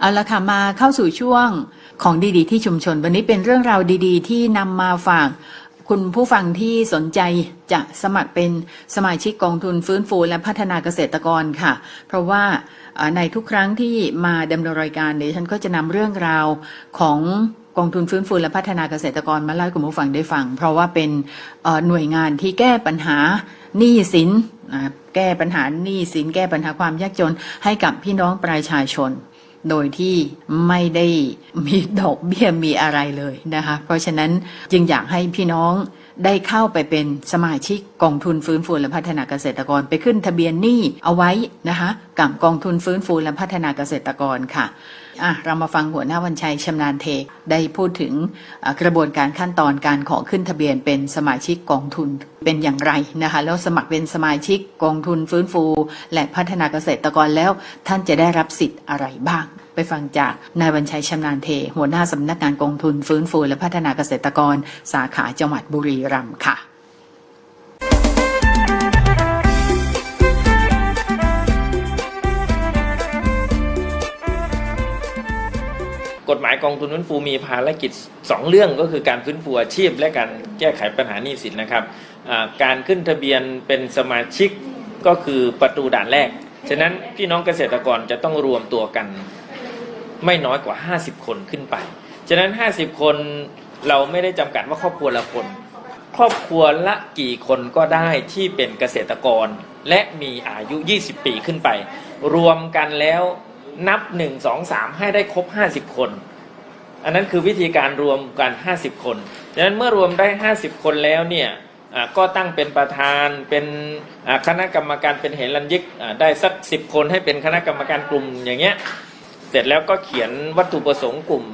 เอาละค่ะมาเข้าสู่ช่วงของดีๆ ที่ชุมชน วันนี้เป็นเรื่องราวดีๆ ที่นำมาฝากคุณผู้ฟังที่สนใจจะสมัครเป็นสมาชิกกองทุนฟื้นฟูและพัฒนาเกษตรกรค่ะ เพราะว่าในทุกครั้งที่มาดำเนินรายการเดี๋ยวฉันก็จะนำเรื่องราวของกองทุนฟื้นฟูและพัฒนาเกษตรกรมาเล่าให้คุณผู้ฟังได้ฟัง เพราะว่าเป็นหน่วยงานที่แก้ปัญหาหนี้สินแก้ปัญหาหนี้สิน แก้ปัญหาความยากจนให้กับพี่น้องประชาชน โดยที่ไม่ได้มีดอกเบี้ยมีอะไรเลยนะคะ เพราะฉะนั้นจึงอยากให้พี่น้องได้เข้าไปเป็นสมาชิกกองทุนฟื้นฟูและพัฒนาเกษตรกรไปขึ้นทะเบียนหนี้เอาไว้นะคะกับกองทุนฟื้นฟูและพัฒนาเกษตรกรค่ะอะเรามาฟังหัวหน้าวันชัยชำนาญเทคได้พูดถึงกระบวนการขั้นตอนการขอขึ้นทะเบียนเป็นสมาชิกกองทุนเป็นอย่างไรนะคะแล้วสมัครเป็นสมาชิกกองทุนฟื้นฟู และพัฒนาเกษตรกรแล้ว ท่านจะได้รับสิทธิ์อะไรบ้าง ไปฟังจากนายวันชัยชำนาญเท หัวหน้าสำนักงานกองทุนฟื้นฟู และพัฒนาเกษตรกร สาขาจังหวัดบุรีรัมย์ค่ะ กองทุนฟื้นฟูมีภารกิจ 2 เรื่องก็คือการฟื้นฟูอาชีพ และการแก้ไขปัญหาหนี้สินนะครับการขึ้นทะเบียนเป็นสมาชิกก็คือประตูด่านแรก ฉะนั้นพี่น้องเกษตรกรจะต้องรวมตัวกันไม่น้อยกว่า 50 คนขึ้นไป ฉะนั้น 50 คนเราไม่ได้จำกัดว่าครอบครัวละคน ครอบครัวละกี่คนก็ได้ที่เป็นเกษตรกร และมีอายุ 20 ปีขึ้นไป รวมกันแล้วนับ 1 2 3 ให้ได้ครบ 50 คน อันนั้นคือวิธีการรวมกัน 50 คนดังนั้นเมื่อรวมได้ 50 คนแล้วเนี่ยก็ตั้งเป็นประธานเป็นคณะกรรมการเป็นเหรัญยิกได้สัก 10 คนให้เป็นคณะกรรมการกลุ่มอย่างเงี้ยเสร็จแล้วก็เขียนวัตถุประสงค์กลุ่ม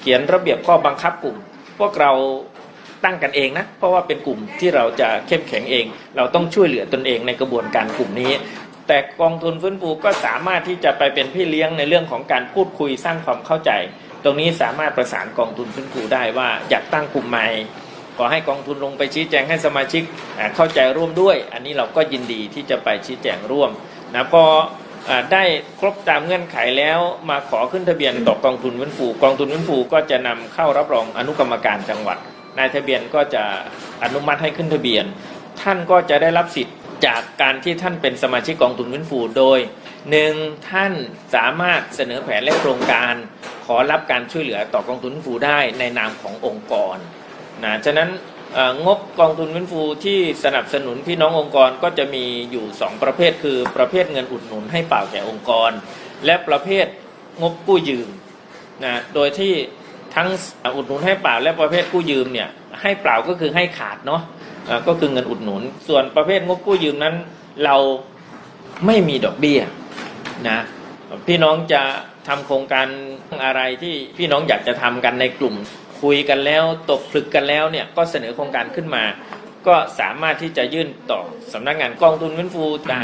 เขียนระเบียบข้อบังคับกลุ่ม พวกเราตั้งกันเองนะ เพราะว่าเป็นกลุ่มที่เราจะเข้มแข็งเอง เราต้องช่วยเหลือตนเองในกระบวนการกลุ่มนี้ แต่กองทุนฟื้นฟูก็สามารถที่จะไปเป็นพี่เลี้ยงในเรื่องของการพูดคุยสร้างความเข้าใจ ตรงนี้สามารถประสานกองทุนฟื้นฟูได้ว่าอยากตั้งกลุ่มใหม่ขอให้กองทุนลงไปชี้แจงให้สมาชิกเข้าใจร่วมด้วย อันนี้เราก็ยินดีที่จะไปชี้แจงร่วมนะพออได้ครบตามเงื่อนไขแล้วมาขอขึ้นทะเบียนต่อกองทุนฟื้นฟูกองทุนฟื้นฟูก็จะนำเข้ารับรองอนุกรรมการจังหวัดนายทะเบียนก็จะอนุมัติให้ขึ้นทะเบียน ท่านก็จะได้รับสิทธิ์จากการที่ท่านเป็นสมาชิกกองทุนฟื้นฟูโดยหนึ่งท่านสามารถเสนอแผนและโครงการ ขอรับการช่วยเหลือต่อกองทุนฟื้นฟูได้ในนามขององค์กรนะฉะนั้นงบกองทุนฟื้นฟูที่สนับสนุนพี่น้ององค์กรก็จะมีอยู่ 2 ประเภทคือประเภทเงินอุดหนุนให้เปล่าแก่องค์กร และประเภทงบกู้ยืมนะโดยที่ทั้งอุดหนุนให้เปล่าและประเภทกู้ยืมเนี่ยให้เปล่าก็คือให้ขาดเนาะก็คือเงินอุดหนุน ส่วนประเภทงบกู้ยืมนั้น เราไม่มีดอกเบี้ยนะพี่น้องจะ ทำโครงการอะไรที่พี่น้องอยากจะทำกันในกลุ่ม คุยกันแล้วตกผลึกกันแล้วเนี่ยก็เสนอโครงการขึ้นมา ก็สามารถที่จะยื่นต่อสำนักงานกองทุนฟื้นฟูได้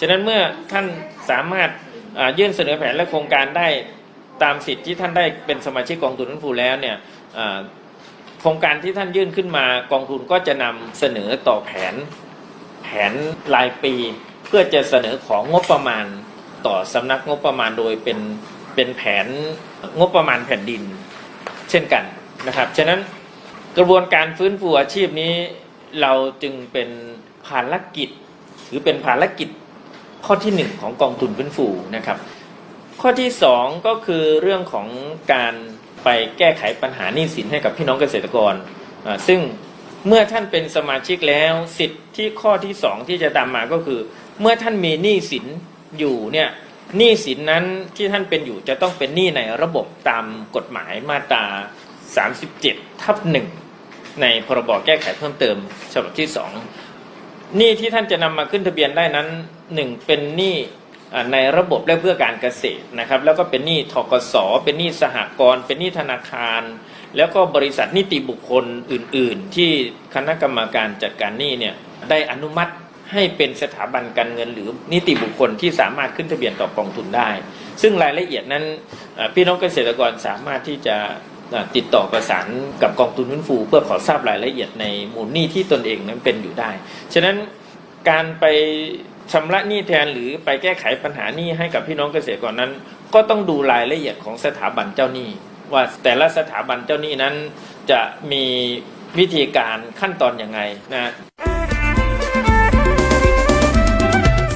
ฉะนั้นเมื่อท่านสามารถอ่ายื่นเสนอแผนและโครงการได้ตามสิทธิ์ที่ท่านได้เป็นสมาชิกกองทุนฟื้นฟูแล้วเนี่ยอ่าโครงการที่ท่านยื่นขึ้นมากองทุนก็จะนำเสนอต่อแผนแผนรายปี เพื่อจะเสนอของงบประมาณต่อสำนักงบประมาณโดยเป็น เป็นแผนงบประมาณแผ่นดินเช่นกันนะครับ ฉะนั้นกระบวนการฟื้นฟูอาชีพนี้เราจึงเป็นภารกิจ หรือเป็นภารกิจข้อที่หนึ่งของกองทุนฟื้นฟูนะครับ ข้อที่สองก็คือเรื่องของการไปแก้ไขปัญหาหนี้สินให้กับพี่น้องเกษตรกร ซึ่งเมื่อท่านเป็นสมาชิกแล้วสิทธิ์ที่ข้อที่สองที่จะตามมาก็คือ เมื่อท่านมีหนี้สินอยู่เนี่ย หนี้สินนั้นที่ท่านเป็นอยู่จะต้องเป็นหนี้ในระบบตามกฎหมายมาตรา 37 ทับหนึ่งในพรบแก้ไขเพิ่มเติมฉบับที่สองหนี้ที่ท่านจะนำมาขึ้นทะเบียนได้นั้นหนึ่งเป็นหนี้ในระบบและเพื่อการเกษตรนะครับ แล้วก็เป็นหนี้ทกสเป็นหนี้สหกรณ์เป็นหนี้ธนาคาร แล้วก็บริษัทนิติบุคคลอื่น ๆ ที่คณะกรรมการจัดการหนี้เนี่ยได้อนุมัติ ให้เป็นสถาบันการเงินหรือนิติบุคคลที่สามารถขึ้นทะเบียนต่อกองทุนได้ ซึ่งรายละเอียดนั้นพี่น้องเกษตรกรสามารถที่จะติดต่อประสานกับกองทุนฟื้นฟู เพื่อขอทราบรายละเอียดในมูลหนี้ที่ตนเองนั้นเป็นอยู่ได้ ฉะนั้นการไปชำระหนี้แทนหรือไปแก้ไขปัญหาหนี้ให้กับพี่น้องเกษตรกรนั้น ก็ต้องดูรายละเอียดของสถาบันเจ้าหนี้ ว่าแต่ละสถาบันเจ้าหนี้นั้นจะมีวิธีการขั้นตอนอยังไงนะ